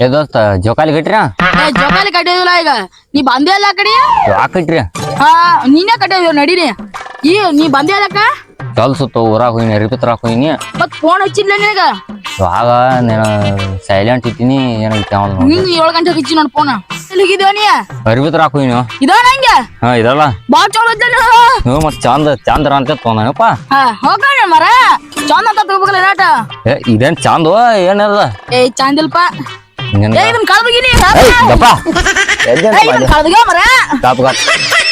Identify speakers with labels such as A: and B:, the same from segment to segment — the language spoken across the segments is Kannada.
A: ಏ ದೋಸ್ತ ಜೋಕಾಲಿ ಕಟ್ರಿ
B: ಏ ಜೋಕಾಲಿ ಕಟ್ಟಿದಿಲ್ಲ ಈಗ. ನೀ ಬಂದೇ ಅಲ್ಲ ಆ ಕಡೆ?
A: ಯಾಕೆ ಕಟ್ರಿ?
B: ಹಾ ನೀನೇ ಕಟ್ಟಿದ ನಡೀರಿ. ಈ ನೀ ಬಂದೇ ಅಲ್ಲಕ್ಕ?
A: ಕೆಲ್ಸತ್ತು ಊರಾಗ ಹೋಗಿನಿ ಅರಿಬಿ ತರಾಕ್ ಹೋಗಿನಿ.
B: ಮತ್ ಫೋನ್ ಹಚ್ಚಿಲ್ಲ ನಿನಗ?
A: ಆಗ ನೀನು ಸೈಲೆಂಟ್ ಇದ್ದೀನಿ ಏನೈತಿ ಅವನು
B: ನಿಂಗ್ ಏಳು ಗಂಟೆ ಹಚ್ಚಿ ನೋಡ್ ಫೋನ್ ಎಲ್ಲಿ ಹೋಗಿದ್ವ ನೀ?
A: ಅರಿಬಿ ತರಾಕ್ ಹೋಗಿನಿ.
B: ಇದಾವ ನಂಗೆ?
A: ಹಾ ಇದಲ್ಲ
B: ಬಾ ಚಲೋ ಇದ್ದ
A: ನೀವು ಮತ್ ಚಂದ ಚಂದ್ರ ಅಂತ ತೊಂದನಪ್ಪ
B: ಹಾ ಹೋಗೋಣ ಮರ ಚಂದ ಅಂತ ತಗೋಬೇಕಲ್ಲ ಏನಾಟ
A: ಏ ಇದೇನ್ ಚಂದ ಏನದ
B: ಏ ಚಂದಿಲ್ಪ. ಏ ಇದನ್ ಕಳ್ದಗಿನಿ
A: ಏಯ್ ಗಪ್ಪ ಎದ್ದೇನ್
B: ಏ ಇದನ್ ಕಳ್ದಗ ಮರ.
A: ಕಾಪ್ ಕಾಪ್.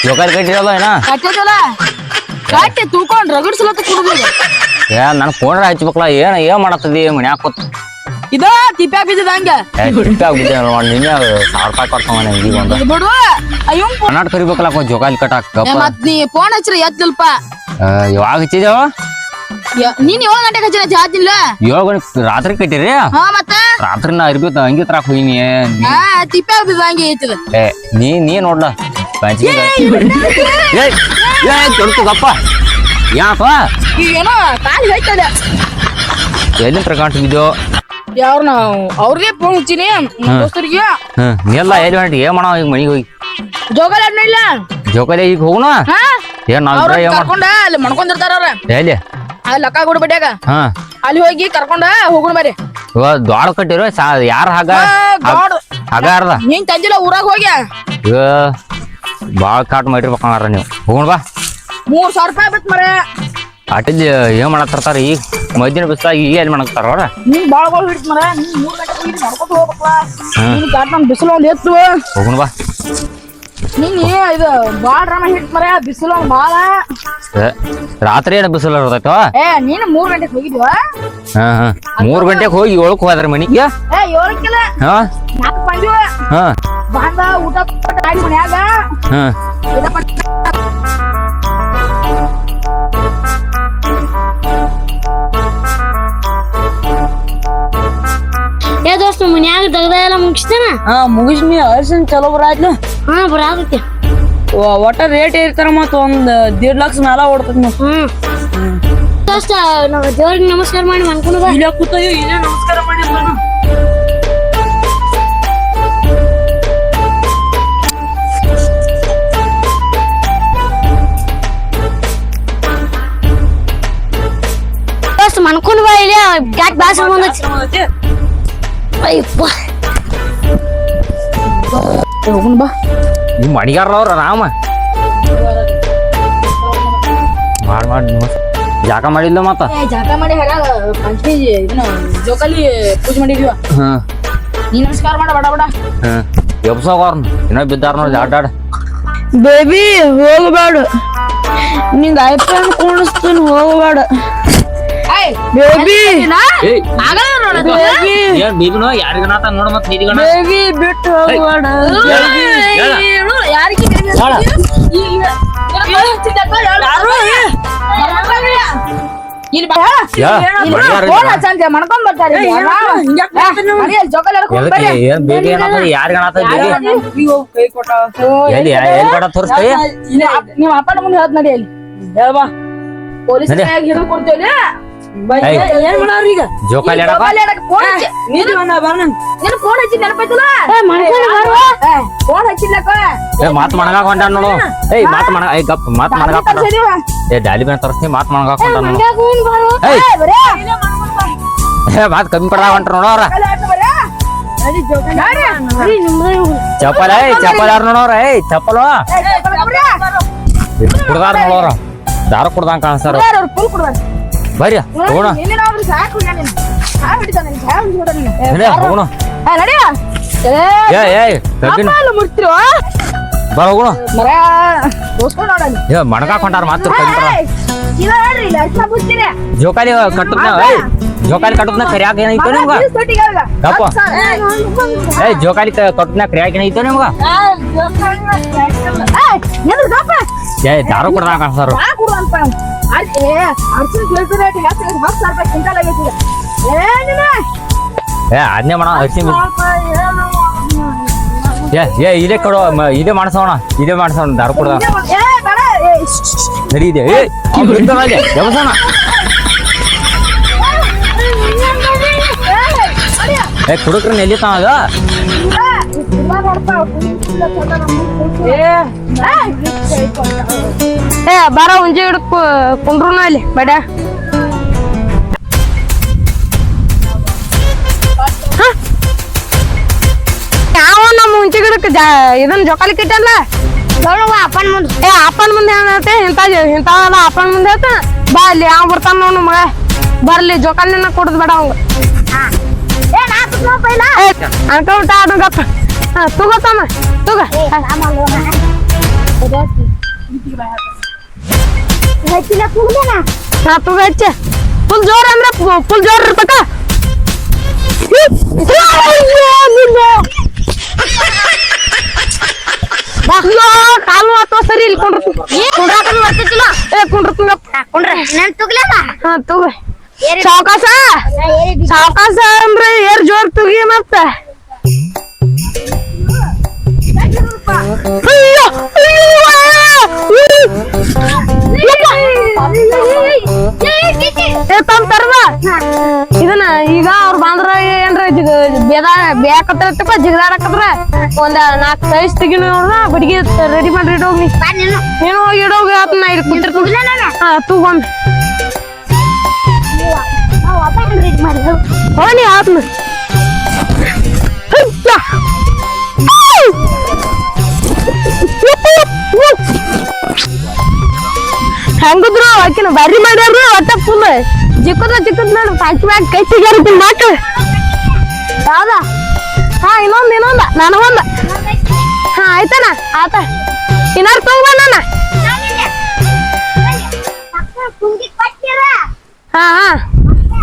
A: ಜೋಕಾಲಿ ಕಟ್ಟಿರಲ್ಲ ಏನ?
B: ಕಟ್ಟಿದಲ್ಲ ಕಟ್ಟಿ ತೂಕೊಂಡ್ ರಗಡ್ಸಲತ್ತ
A: ಏ ನನ್ ಫೋನ್ ಹಚ್ಬೇಕಲ್ಲ ಏನ ಏನ್ ಮಾಡತ್ತದಿ ಮನ್ಯಾಗ ಕೂತ್.
B: ಇದ ತಿಪ್ಪ್ಯಾಗ ಬಿದ್ದದ ಹಂಗ.
A: ನೋಡಿ ನಿನ್ನೆ ಸಾವಿರ ರೂಪಾಯಿ ಕೊಡ್ತಾವ ಈಗ ಒಂದು
B: ಇದು ಬಿಡು. ಅಯ್ಯೋ
A: ಕರ್ನಾಟಕ ಕರಿಬೇಕಲ್ಲ ಜೋಕಾಲಿ ಕಟ್ಟಾಕ
B: ಮತ್ ನೀ ಫೋನ್ ಹಚ್ಚಿರ ಎತ್ತಲ್ಪ
A: ಯಾವಾಗ ಹಚ್ಚಿದೇವ
B: ನೀನ್ ಏಳು ಗಂಟೆಗೆ ಹಚ್ಚಿನ ಜಾತಿಲ್ಲ
A: ಏಳು ಗಂಟೆ ರಾತ್ರಿ ಕಟ್ಟಿರಿ?
B: ಹಾ ಮತ್ತ?
A: ರಾತ್ರಿ ನಾ ಅರ್ಬಿ ಹಂಗೆ ತರಾಕ್ ಹೋಗಿನಿ.
B: ಹಾ ಬಿದ್ದ ಹಂಗೆ ಐತದ.
A: ಏ ನೀ ನೀ ನೋಡ್ಲ. ಪಂಚಿಗೆ ಯಾಪ
B: ಏನೋ ಕಾಲಿ ಹೋಯ್ತದ.
A: ಎಲ್ಲಿಂದ ತಗೊಂಡು ಬಿದ್ದೋ
B: ಯಾವ್ರನ ಅವ್ರಿಗೆ ಫೋನ್ ಹಚ್ಚಿನಿ. ದೋಸ್ತರಿಗೆ.
A: ಎಲ್ಲಿ ಹೊಂಟಿ ಏನ್ ಮಾಡೋ ಈಗ ಮನಿಗೆ ಹೋಗಿ?
B: ಜೋಗಾಲ ಇಲ್ಲ?
A: ಜೋಕಾಲಿ ಈಗ ಹೋಗುಣ ಏನ್ ನಾವ್
B: ಕರ್ಕೊಂಡ ಅಲ್ಲಿ ಮಣ್ಕೊಂಡಿರ್ತಾರ ಅವ್ರ.
A: ಎಲ್ಲಿ?
B: ಅಲ್ಲಿ ಲಕ್ಕ ಗುಡಿ ಬಡ್ಯಾಗ.
A: ಹಾ.
B: ಅಲ್ಲಿ ಹೋಗಿ ಕರ್ಕೊಂಡ ಹೋಗುಣ ಬರ್ರಿ
A: ಇವ ದ್ವಾಡ ಕಟ್ಟಿರೋ ಸಾ ಯಾರ ಹಗಾರ
B: ಆ, ನೀನ್ ತಂದಿಲ್ಲ ಊರಾಗ ಹೋಗ್ಯ.
A: ಈಗ ಭಾಳ ಕಾಟ್ ಮಾಡಿರ್ಬೇಕಂಗಾರ ನೀವು. ಹೋಗೋಣ ಬಾ.
B: ಮೂರ್ ಸಾವಿರ ರೂಪಾಯಿ ಬಿತ್ತು ಮರ
A: ಅಟಲ್ ಏನ್ ಮಾಡತ್ತಿರ್ತಾರ ಈಗ? ಮಧ್ಯಾಹ್ನ ಬಿಸ್ಲಾಗ ಈಗ ಏನ್ ಮಾಡಕ್ತಾರ ಅವ್ರ?
B: ನೀನ್ ಬಾಳ ಬಾಳ ಹಿಡಿತ್ ಮರ ನೀನ್ ಮೂರ್ ಗಂಟೆ ಹೋಗಿ ನಡ್ಕೊತ ಹೋಗ್ಬೇಕಲ್ಲ ನೀನ್ ಕಾಟ್ ನಮ್ ಬಿಸಿಲು ಒಂದ್ ಎತ್ತು
A: ಹೋಗೋಣ ಬಾ.
B: ಇದು ಬಾಳ ಹಿಡಿತ್ ಮರ ಬಿಸಿಲು ಬಾಳ.
A: ರಾತ್ರಿ ಏನು ಬಿಸಿಲು
B: ಏ ನೀನು ಮೂರ್ ಗಂಟೆಗೆ ಹೋಗಿದ್ವ
A: ಹಾ ಹಾ. ಮೂರ್ ಗಂಟೆಗೆ ಹೋಗಿ ಏಳಕ್ ಹೋದ್ರ ಮನಿಗೆ?
B: ಏ ಏಳಕ್ಕಿಲ್ಲ
A: ಹಾ.
B: ನಾಲ್ಕು ಬಂದಿವ
A: ಹಾ.
B: ಬಂದ ಊಟ ಕೊಟ್ಟ ಗಾಡಿ ಮನ್ಯಾಗ.
A: ಹಾ.
C: ದೋಸ್ತ ಮನ್ಯಾಗ ದಗದ ಎಲ್ಲ ಮುಗಿಸ್ತೇನ?
B: ಹಾ ಮುಗಿಸ್ನಿ ಅರ್ಶನ್ ಚಲೋ ಬರಾತ್ಲ
C: ಹಾ ಬರಾತೈತಿ
B: ಒಟ್ಟ ರೇಟ್ ಇರ್ತಾರ ಮತ್ತ ಒಂದ್ ದೇಡ್ ಲಕ್ಷ ಮ್ಯಾಲ ಓಡ್ತದ ನಾವು
C: ಹ್ಮ್. ದೋಸ್ತ ನಾವ್ ದೇವ್ರಿಗೆ ನಮಸ್ಕಾರ ಮಾಡಿ ಮನ್ಕೊಂಡು ಬಾ.
B: ಇಲ್ಲ ಕೂತಯ್ಯೋ ಇಲ್ಲೇ ನಮಸ್ಕಾರ ಮಾಡಿ
C: ದೋಸ್ತ ಮನ್ಕೊಂಡು ಬಾ ಇಲ್ಲ ಗ್ಯಾಟ್ ಬ್ಯಾಸ ಬಂದೈತಿ? ಅಯ್ಯಪ್ಪ
B: ಹೋಗುಣ ಬಾ
A: ನಿಮ್ ಮಣಿಗಾರ ರಾಮ. ಮಾಡಿ ಮಾಡಿ ಜಾಕ ಮಾಡಿಲ್ಲ ಮತ್ತ?
B: ಜಾಗ ಮಾಡಿ ಹರ್ಯಾಗ ಪಂಚಮಿ ಇದನ್ನ ಜೋಕಾಲಿ ಪೂಜೆ ಮಾಡಿದ್ವಿ.
A: ಹಾ.
B: ನೀ ನಮಸ್ಕಾರ ಮಾಡ ಬಡ ಬಡ.
A: ಹಾ. ಎಬ್ಸೋಗವ್ರನ್. ಇನ್ನೂ ಬಿದ್ದಾರ ನೋಡಿ ಆಟಾಡ
B: ಬೇಬಿ ಹೋಗಬೇಡ. ನಿಂಗ ಐಫೋನ್ ಕುಣಿಸ್ತೀನಿ ಹೋಗಬೇಡ. ಬೇಬಿ
A: ಏನ್ ಬೀಗನೋ ಯಾರಿಗನಾತ ನೋಡ ಮತ್ ನಿದಿಗಣ
B: ಬೇಬಿ ಬಿಟ್ಟು ಹೋಗಬೇಡ ಯಾರಿಗೆ
A: ತೋರಿಸ್ತೀವಿ ಜೋಕಾಲಿ ಏ ಮಾತ್ ಮಣಗಾಕ ಹೊಂಟಾನ ನೋಡು. ಏಯ್ ಮಾತ್ ಮಣ ಏಯ್ ಗಪ್ ಮಾತ್ ಮಣಗಾಕ ಏ ಡಾಲಿ ಬೇನ ತರ್ಸ್ತೀನಿ ಮಾತ್ ಮಣಗಾಕ ಹೊಂಟಾನ ನೋಡು. ಏ ಮಾತ್ ಕಮ್ಮಿ ಪಡ ಹೊಂಟ್ರ ನೋಡು ಅವ್ರ. ಚಪ್ಪಲ್ ಏಯ್ ಚಪ್ಪಲ್ ಯಾರು ನೋಡೋರ ಏಯ್ ಚಪ್ಪಲ್. ಕುಡ್ದಾರ ನೋಡೋರ ದಾರ ಕುಡ್ದಂಗ ಕಾಣಿಸ್ತಾರ ಬರ್ರಿ ಹೋಗೋಣ ಹೋಗೋಣ ಏ ಹೋಗೋಣ ಏ ಮಾತ್ರ ಜೋಕಾಲಿ ಕಟ್ಟದ್ನ ಏಯ್ ಜೋಕಾಲಿ ಕಟ್ಟದ್ನ ಕರಿಯಾಕ ಏನೈತೋ ನಿಮ್ಗ ಗಪ್ಪ ಏಯ್ ಜೋಕಾಲಿ ಕಟ್ಟದ್ನ ಕರಿಯಾಕ ಏನೈತೋ ನಿಮ್ಗ ಏ ದಾರು ಕುಡ್ದಂಗ ಕಾಣಿಸ್ತಾರ ಏ ಅದನ್ನೇ ಮಾಡೋಣ ಹಸಿ ಏ ಏ ಇದೇ ಕೊಡೋ ಇದೇ ಮಾಡ್ಸೋಣ ಇದೇ ಮಾಡ್ಸೋಣ ದಾರ ಕೊಡ ನಡಿ ಇದೆ ಏ ಅಲ್ಲಿ, ಏ ಕುಡುಕ್ರನ್ ಎಲ್ಲಿ ಅದು
D: ಏ ಬಾರ ಹುಂಜಿ ಹಿಡ್ಕ ಕುಂಡ್ರೂನು ಅಲ್ಲಿ ಬಡ. ಯಾವ ನಮ್ಮ ಹುಂಚಿ ಗಿಡಕ್ಕೆ ಇದನ್ನ ಜೋಕಾಲಿ ಕಿಟ್ಟಲ್ಲ
C: ನೋಡುವ ಅಪ್ಪನ ಮುಂದೆ
D: ಏ ಅಪ್ಪನ ಮುಂದೆ ಏನೈತೆ ಇಂಥ ಇಂಥವೆಲ್ಲ ಅಪ್ಪನ ಮುಂದೆ ಹೇಳ್ತ? ಬಾ ಅಲ್ಲಿ ಯಾವ ಬರ್ತಾನ ನೋಡು ಮಗ. ಬರ್ಲಿ ಜೋಕಾಲಿನ ಕೊಡದ್ ಬೇಡ ಅವಂಗ.
C: ಏ ನಾ
D: ಹಾ ತಗೋತಮ್ಮ ತಗೋ.
C: ಹೆಚ್ಚಿನ ಕುಗ್ದೇನ
D: ಹಾ. ತಗೋ ಹೆಚ್ಚ. ಫುಲ್ ಜೋರ್ ಅಂದ್ರೆ ಫುಲ್ ಜೋರ್ ಇರ್ಬೇಕ? ಕಾಲು ಅಥವಾ ಸರಿ ಇಲ್ಲಿ ಕುಂಡ್ರತು
C: ಕುಂಡ್ರಾಕನ್ ಬರ್ತಿತ್ತಿಲ್ಲ
D: ಏ ಕುಂಡ್ರತು
C: ಕುಂಡ್ರ. ನನ್ ತುಗ್ಲಲ್ಲ
D: ಹಾ ತಗೋ. ಸಾವಕಾಶ? ಸಾವಕಾಶ ಅಂದ್ರೆ ಏರ್ ಜೋರ್ ತುಗಿ ಮತ್ತ. ಅಯ್ಯೋ ಇದನ್ನ ಈಗ ಅವ್ರು ಬಂದ್ರ ಏನ್ರ ಬೇದ ಬೇಕತ್ತಪ್ಪ ಜಿಗದಾಡಕತ್ರ ಒಂದ್ ನಾಲ್ಕು ಸೈಜ್ ತೆಗಿ ನೋಡ್ದ ಬಡಿಗೆ ರೆಡಿ ಮಾಡಿ ಇಡೋಗಿ ನೀನು. ಹೋಗಿ ಇಡೋಗಿ ಅದನ್ನ ಇಲ್ಲಿ ಕುಂತಿರ್ತೀನಿ. ತಗೊಂಡ್ ಹೋಗಿ ಆತ್ಮ. ಹೆಂಗದ್ರು ಆಕಿನ ಬಾರಿ ಮಾಡ್ಯಾರ ಒಟ್ಟ ಫುಲ್ ಚಿಕ್ಕದ ಚಿಕ್ಕದ ನೋಡು ಪಾಕಿ ಮ್ಯಾಗ ಕೈ ಸಿಗ್ಯಾರ ಮಕ್ಳು ಯಾವ್ದ? ಹಾ ಇನ್ನೊಂದ್ ಇನ್ನೊಂದ. ನನಗೊಂದ. ಹಾ ಆಯ್ತಾನ ಆತ. ಇನ್ನಾರು ತಗೋಬಣ್ಣ ಹಾ ಹಾ.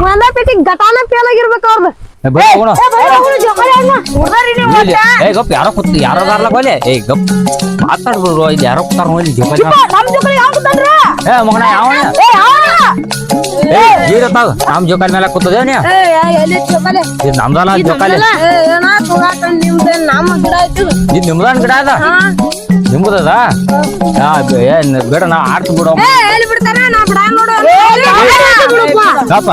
D: ಒಂದ ಪೇಟಿ ಗಟಾನ ಫೇಲ್ ಆಗಿರ್ಬೇಕು ಅವ್ರದ್ದು
A: ಗಪ್ ಯಾರೋ ಕೂತ್ ಯಾರೋ ಅದಾರಲ್ಲ ಗೋಲೆ ಏ ಗಪ್ ಮಾತಾಡ್ಬಿಡ್ರು ಇಲ್ಲಿ ಯಾರೋ ಕೂತಾರ ನೋಡಿ ಜೋಕಾಲಿ ಏ ಮಗನ ಯಾವ ನಮ್ ಜೋಕಾಲಿ ಮೇಲೆ ಕೂತದೆ ನಮ್ದಲ್ಲ ಜೋಕಾಲಿ ಇದು ನಿಮ್ದನ್ ಗಿಡ ಅದ ನಿಮ್ದದ ಬೇಡ ನಾ ಆಡ್ತು ಬಿಡೋ ಗಪ್ಪ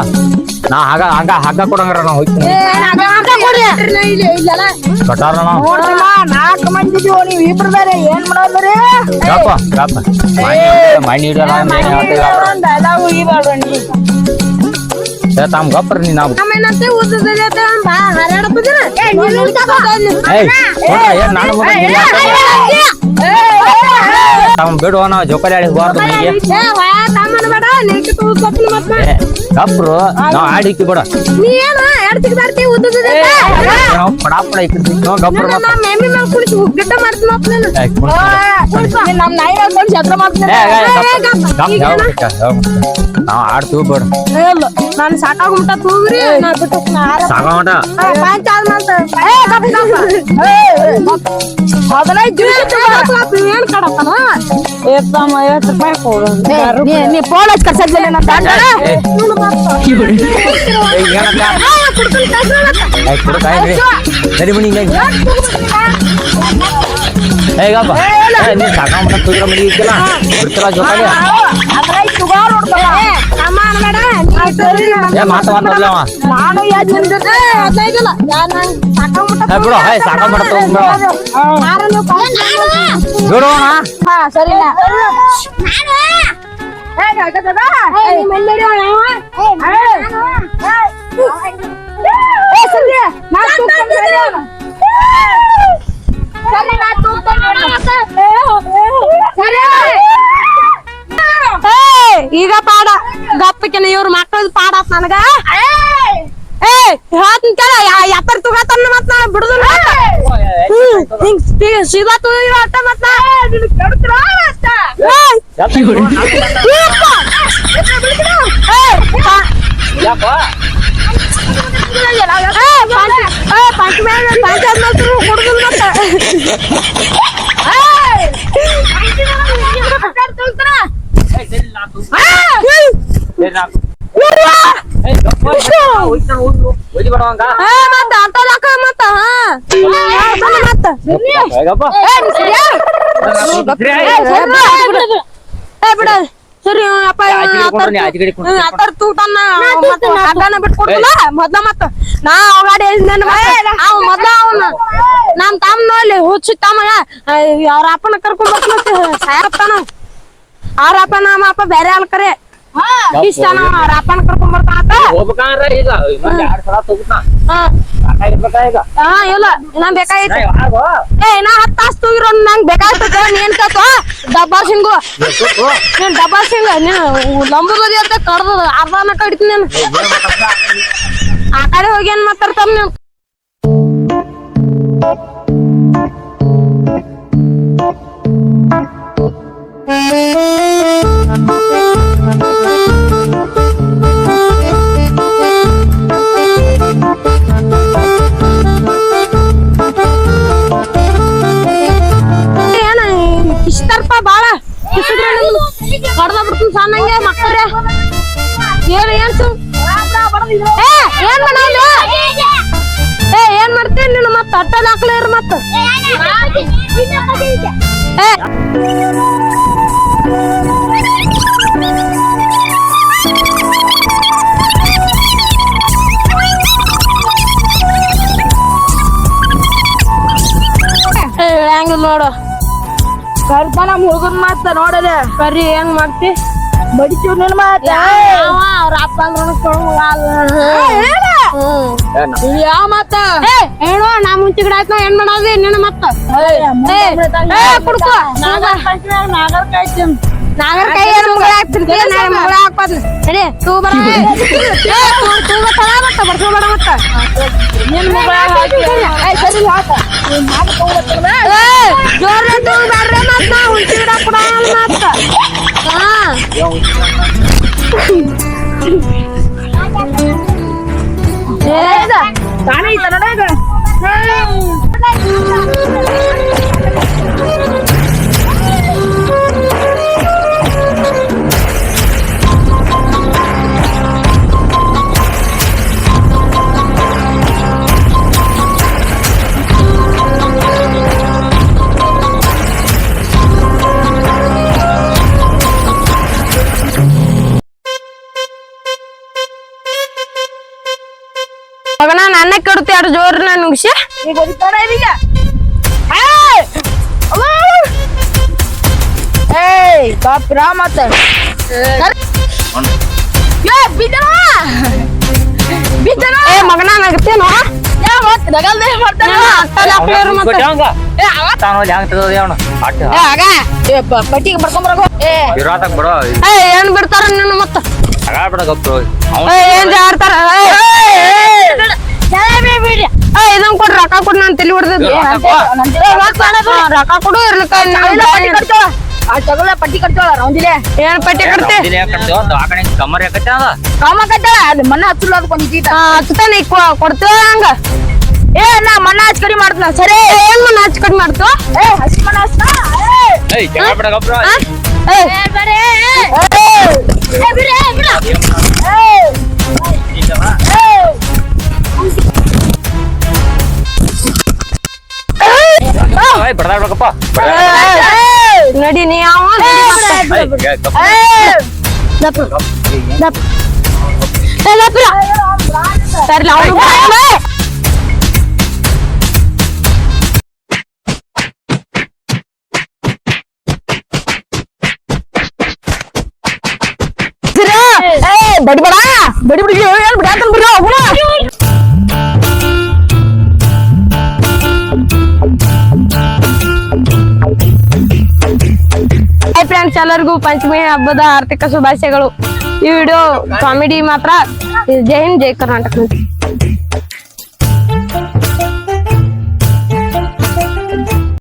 A: ನಾ ಹಾಗ ಹಂಗ ಹಗ್ಗ ಕೊಡಂಗ್ರ ನಾ ಹೋಗ್ತೀನಿ ಕಟಾರ ನಾವು
D: ನಾಲ್ಕು ಮಂದಿ ಇದೀವೋ ನೀವು ಇಬ್ರು ಬೇರೆ ಏನ್ ಮಾಡೋದ್ರಿ
A: ಮಣ್ಣಿ ಹಿಡಿಯಲ್ಲ ಏನ್ ಹೇಳ್ತೀವಿ ಗಪ್ರ. ಏ ನೀ ನಾವು ಏನ್ ನಾನು ತಮ್ಮ ಬಿಡುವ ನಾವು ಜೋಕಾಲಿ ಆಡಿ ಹೋಗ್ಬಾರ್ದು ಮನೆಗೆ.
D: ಬೇಡ
A: ಗಪ್ರು ನಾವು ಆಡಿಕ್ಕಿ ಬಿಡ. ನಾವು ನಾವು
D: ಮಾಡ್ತೀನಿ
A: ನಾವು ಆಡ್ತೀವಿ ಬಿಡ.
D: ನಾನು ತೂಗ್ರಿ ಏನ್ ಕಡತನ ಎತ್ತಮ್ಮ ಐವತ್ತು ರೂಪಾಯಿ ಕೊಡು ನೀ ಫೋನ್ ಹಚ್ಚಿ ಕರ್ಸಕ್ಕಿಲ್ಲ ನಾ ದಂಡ
A: ಸರಿ ಬನ್ನಿ ಹಿಂಗಾಗಿ ಏ ಗಪ್ಪ ಏ ನೀ ಸಾಕಾಮಟ ತುದ್ರ ಮನೆ ಇಕ್ಕಿಲ್ಲ ಬಿಡ್ತಿಲ್ಲ ಜೋಕಾಲಿ ಏ ಮಾತ ಮಾತಾಡ್ಲ ಅವ
D: ನಾನು ಯಾಕೆ ನಿಂತಿದ್ದೆ ಹದಿನೈದಿಲ್ಲ ನಾನು ಸಾಕಾಗ್ಬಿಟ್ಟ
A: ಏ ಬಿಡು
D: ಈಗ ಪಾಡ. ಗಪ್ಪಕಿನ ಇವ್ರ ಮಕ್ಕಳದ್ ಪಾಡ ಆತ್ ನನಗ. ಏ ಹೇಳ್ತೀನಿ ಕೇಳ ಎತ್ತರ ತುಗತನ್ನ ಮತ್ ನಾ ಬಿಡುದಿಲ್ಲ ಹ್ಮ್ ಹಿಂಗ್ ಸೀದಾ ತುಗಿ ಅಟ್ಟ ಮತ್ ಪಂಚ- ಮೇಲೆ ಪಂಚಾಯತ್ ಮಾಡ್ತಾರೆ, ಕೊಡುದಿಲ್ಲ ಮತ್ತೆ. ಏಯ್! ಏಯ್! ಇವ್ವಾ! ಏ, ಮತ್ತ ಅಂತದಾಕ ಮತ್ತ ಹಾ ಹಾ, ಬನ್ನಿ ಮತ್ತ ಏ, ನೀ ಸರಿಯಾ? ಏ, ಸರಿಯಾ? ಏ, ಬಿಡು. ಸರಿ ಅಪ್ಪ
A: ಆಚೆ ಕಡೆ ಕುಂಡ್ರು, ನೀ ಆಚೆ ಕಡೆ ಕುಂಡ್ರು.
D: ಆತರ ತೂತಾನ ಮತ್ತ ಹಗ್ಗನ ಬಿಟ್ಕೊಡ್ತಿಲ್ಲ ಮೊದ್ಲ ಮತ್ತ ನಾ ಅವಾಡಿ ಹೇಳಿದ್ನ ಅವ ಮೊದ್ಲ ಅವನ ನಮ್ ತಮ್ಮ ನೋಡಿ ಹುಚ್ಚು ತಮ್ಮ ಅವ್ರ ಅಪ್ಪನ ಕರ್ಕೊಂಡ್ ಬರ್ತೀನಿ ಸಾಯತ್ತಾನ ಅವ್ರ ಅಪ್ಪ ನಮ್ಮ ಅಪ್ಪ ಬೇರೆ ಅಲ್ಕರೆ ಇಷ್ಟ ಅಪ್ಪನ ಕರ್ಕೊಂಡ್ ಬರ್ತಾನತ್ತ
A: ಹೋಗ್ಬೇಕಂದ್ರ ಈಗ ಇನ್ನೊಂದ್ ಎರಡ್ ಸಲ ತಗೋತಾನ.
D: ಹಾ.
A: ಸಾಕಾಗಿರ್ಬೇಕಾ ಈಗ?
D: ಹಾ ಇಲ್ಲ ಇನ್ನ ಬೇಕಾಗಿತ್ತು ಏ ಇನ್ನ ಹತ್ತು ತಾಸು ತೂಗಿರೋ ನಂಗ್ ಬೇಕಾಗ್ತದೆ ನೀನ್ ಕೇಳ್ತು ಡಬ್ಬಾ ಸಿಂಗು. ನೀನ್ ಡಬ್ಬಾ ಸಿಂಗ. ನೀನ್ ಲಂಬುಗದಿ ಅಂತ ಕಡ್ದು ಅರ್ಧನ ಕಡಿತೀನಿ ನೀನು? ಆ ಕಡೆ ಹೋಗಿ ಏನ್ ಮಾತಾಡ್ತಾರ ನೀವು? ಏನ ಕಿಸ್ತಾರಪ್ಪ ಬಾಳ ಕಡ್ದ ಬಿಡ್ತೀನಿ ಸಣ್ಣಂಗೆ ಏನ್ ಸು ಏ ಏನ್ ಏ ಏನ್ ಮಾಡ್ತೀನಿ ನಿನ್ನ ಮತ್ತೆ ಅಟ್ಟದ ಹಾಕ್ಲೇ ಇರ ಮತ್ತ ನೋಡದೆ. ಕರಿ ಹೆಂಗ್ ಮಾಡ್ತಿ? ಬಡಿತೀವ್ ನಿನ್ ಮಾತ? ಅವ್ರ ಅಪ್ಪ ಯಾವ ಮತ್ತ ಹೇಳು ನಾ ಮುಂಚೆ ಗಿಡ ಆಯ್ತು ಏನ್ ಮಾಡೋದು? ನಿನ್ನ ಮತ್ತ. ಕುಡ್ಕೋ. ನಾಗರಕಾಯಿ ಏನ್ ಮುಗಳ ಹಾಕ್ತಿರ್ತೀಯ ನಾ ಮುಗಳ ಸರಿ ತೂ ಬರ ತೂ- ತೂ ಬಾ ತಳ ಮತ್ತ ಬರ್ಸೋ ಬಡ ಮತ್ತ. ಜೋರ ತೂ ಬರ್ರೆ ಮತ್ತ ನಾ ಕೊಡಲ್ಲ ಮತ್ತ. ಹಾ. ಏದ ಕಾಣೈತ ನೋಡಾಗ ಜೋರ್ ನುಗ್ಸಿ ಈಗ ಹೊಡಿತಾರ ಇದೀಗ ಏಯ್ ಕಾಪಿರ ಮತ್ತ ಏ ಬಿದ್ದನ ಬಿದ್ದನ ಏ ಮಗನ ನಗತ್ತೇನೋ ಯಾ ಮತ್ತ ನಗಲ್ದೆ ಮಾಡ್ತಾನ ಅಟ್ಟಲ ಹಾಕ್ಲೇರು ಮತ್ತ
A: ಕೊಟ್ಟ ಅವಂಗ?
D: ಏ ಅವ
A: ತಾನು ಅಲ್ಲಿ ಹ್ಯಾಂಗ್ ತೆಗ್ದೋದಿ ಅವ್ನು? ಅಟ್ಟ.
D: ಏ ಆಗ ಏ ಪ- ಪಟ್ಟಿಗೆ ಬರ್ಕೊಂಬರಗೋ ಏ
A: ಇರಾತಕ್ ಬಿಡು.
D: ಏ ಏನ್ ಬಿಡ್ತಾರ ನಿನ್ನ ಮತ್ತ
A: ತಗಾಳ್ ಬಿಡು ಗಪ್ರು. ಅವ್ನ್
D: ಏ ಏನ್ ಜಾಡ್ತಾರ ಏ ಏ ಇದನ್ ಕೊಡ್ರಿ ರೊಕ್ಕ ಕೊಡ್ ನಾನ್ ತಲಿ ಹೊಡ್ದದ್ದು
A: ಏ, ರೊಕ್ಕ
D: ಕೊಡು ಇರ್ಲಿಕ್ಕ ಆ ಜಗಳ ಪಟ್ಟಿ ಕಟ್ತಾಳ ಏನ್ ಪಟ್ಟಿ ಕಟ್ತೆ?
A: ರೌದಿಲೆ? ದವಾಖಾನೆ ಯಾಕ್ ಕಟ್ಟ್ಯಾವ ಅದ?
D: ಕಾಮ ಕಟ್ಟಾಳ ಅದು ಅದಕ್ಕೊಂದು ಚೀಟ ಹಚ್ಚತಾನೆ ಕೊಡ್ತೀವ ಹಂಗ? ಏ ನಾ ಮಣ್ಣ ಹಚ್ ಕಡಿ ಮಾಡ್ತಾನ ಸರಿ. ಏನ್ ಮಣ್ಣ ಹಚ್ ಕಡಿ ಮಾಡ್ತು? ಏ ಹಸಿ
A: ಏ ಜಗಳ ಬಿಡು ಏ. ಈಗವ? ಏಯ್, ಏ, ಗಪ್ರು.
D: ಸರಿ ಎಲ್ಲರಿಗೂ ಪಂಚಮಿ ಹಬ್ಬದ ಆರ್ಥಿಕ ಶುಭಾಶಯಗಳು. ಈ ವಿಡಿಯೋ ಕಾಮಿಡಿ ಮಾತ್ರ. ಜೈ ಹಿಂದ್ ಜೈ ಕರ್ನಾಟಕ.